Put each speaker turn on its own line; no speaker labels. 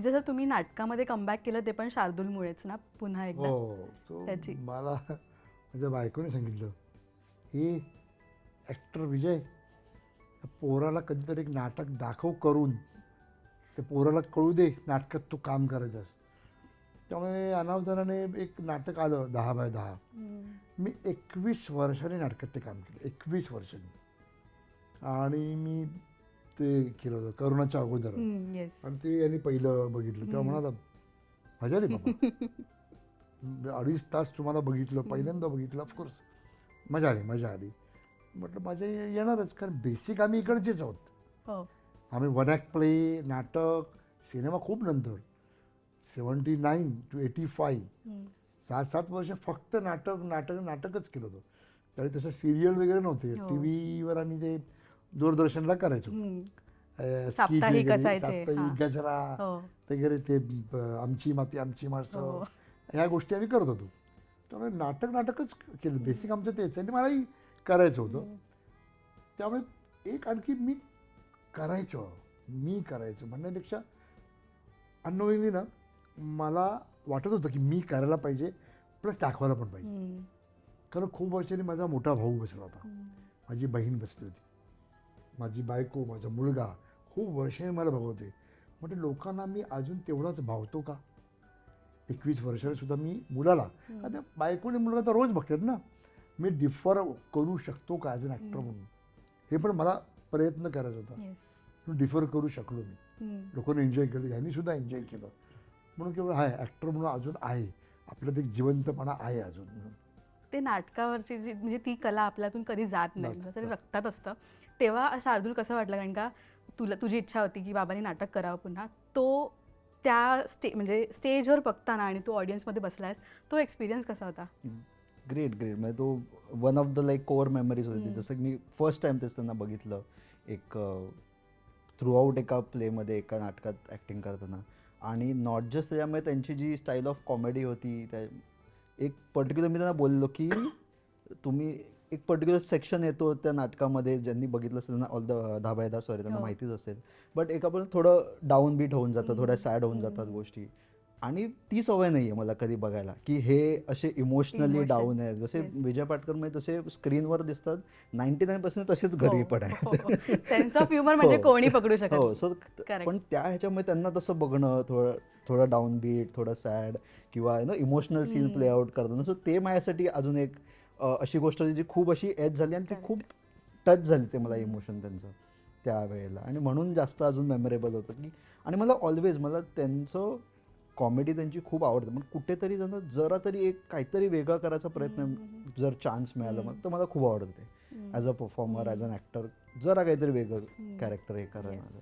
जसं तुम्ही नाटकामध्ये कमबॅक केलं ते पण शार्दूलमुळेच ना पुन्हा एकदा?
हो तो
त्याची.
मला माझ्या बायकोने सांगितलं हे ॲक्टर विजय पोराला कधीतरी एक नाटक दाखव करून. ते पोराला कळू दे नाटकात तू काम करायचंस. त्यामुळे अनावधानाने एक नाटक आलं दहा बाय दहा.
हम्म.
मी एकवीस वर्षांनी नाटकात ते काम केलं एकवीस वर्षांनी. आणि मी ते केलं होतं करोनाच्या अगोदर.
हम्म,
आणि ते यांनी पहिलं बघितलं. तेव्हा. म्हणाला मजा आली बाबा. अडीच तास तुम्हाला बघितलं पहिल्यांदा बघितलं ऑफकोर्स मजा आली मजा आली. म्हटलं मजा ये- येणारच कारण बेसिक आम्ही इकडचेच आहोत.
हो.
आम्ही वन ॲक्ट प्ले नाटक सिनेमा खूप नंतर. सेवन्टी नाईन टू एटी
हम्म.
सात सात वर्ष फक्त नाटक नाटक नाटकच केलं होतं. त्यावेळी तसं सिरियल वगैरे नव्हते.
हो.
टी व्हीवर आम्ही ते दूरदर्शनला करायचो.
साप्ताहिक असायचे.
गजरा
हो.
वगैरे ते आमची माती आमची माणसं
हो.
ह्या गोष्टी आम्ही करत होतो. त्यामुळे नाटक नाटकच केलं. बेसिक आमचं तेच आणि मलाही करायचं होतं. त्यामुळे एक आणखी मी करायचं. मी करायचं म्हणण्यापेक्षा अनोईंगली ना मला वाटत होतं की मी करायला पाहिजे प्लस दाखवायला पण पाहिजे. कारण खूप वर्षांनी माझा मोठा भाऊ बसला होता. माझी बहीण बसली होती. माझी बायको माझा मुलगा खूप वर्षांनी मला बघवते. म्हणजे लोकांना मी अजून तेवढाच भावतो का? एकवीस वर्षाने सुद्धा मी मुलाला. आता बायकोने मुलगा तर रोज बघतात ना. मी डिफर करू शकतो का ॲज अन ॲक्टर म्हणून? हे पण मला प्रयत्न करायचा होता. डिफर करू शकलो मी. लोकांनी एन्जॉय केलं यांनी सुद्धा एन्जॉय केलं. म्हणून केवळ आहे ॲक्टर म्हणून अजून आहे. आपल्यात एक जिवंतपणा आहे अजून. म्हणून
ते नाटकावरची जी म्हणजे ती कला आपल्यातून कधी जात नाही.
जात.
रक्तात असतं. तेव्हा शार्दूल कसं वाटलं? कारण का तुला तुझी इच्छा होती की बाबांनी नाटक करावं पुन्हा. तो त्या स्टे म्हणजे स्टेजवर बघताना आणि तू ऑडियन्समध्ये बसलायस तो एक्सपिरियन्स कसा होता?
Great great. म्हणजे तो one of the like core memories होती. जसं की मी फर्स्ट टाइम तेच त्यांना बघितलं. एक थ्रू आऊट एका प्लेमध्ये एका नाटकात ॲक्टिंग करताना. आणि नॉट जस्ट त्याच्यामुळे त्यांची जी स्टाईल ऑफ कॉमेडी होती त्या एक पर्टिक्युलर मी त्यांना बोललो की तुम्ही एक पर्टिक्युलर सेक्शन येतो त्या नाटकामध्ये ज्यांनी बघितलं असेल त्यांना ऑल द दहा बाय दहा सॉरी त्यांना
हो.
माहितीच असेल बट एका पण थोडं डाऊन बीट होऊन जातं थोड्या सॅड होऊन जातात गोष्टी आणि ती सवय नाही आहे मला कधी बघायला की हे असे इमोशनली. डाऊन आहे जसे. विजय पाटकरमध्ये तसे स्क्रीनवर दिसतात नाईन्टी नाईन पर्सेंट तसेच घरी पण आहे
सेन्स ऑफ ह्युमर म्हणजे
हो.
कोणी पकडू शकत
हो. सो. पण त्या ह्याच्यामध्ये त्यांना तसं बघणं थोडं थोडं डाऊन बीट थोडं सॅड किंवा no emotional scene play out करताना. सो ते माझ्यासाठी अजून एक अशी गोष्ट होती जी खूप अशी एज झाली आणि ती खूप टच झाली ते मला इमोशन त्यांचं त्यावेळेला आणि म्हणून जास्त अजून मेमोरेबल होतं की आणि मला ऑलवेज मला त्यांचं कॉमेडी त्यांची खूप आवडते. पण कुठेतरी त्यांना जरा तरी एक काहीतरी वेगळा करायचा प्रयत्न जर चान्स मिळाला मग तर मला खूप आवडते. As a performer as an actor जरा काहीतरी वेगळं कॅरेक्टर हे करायला.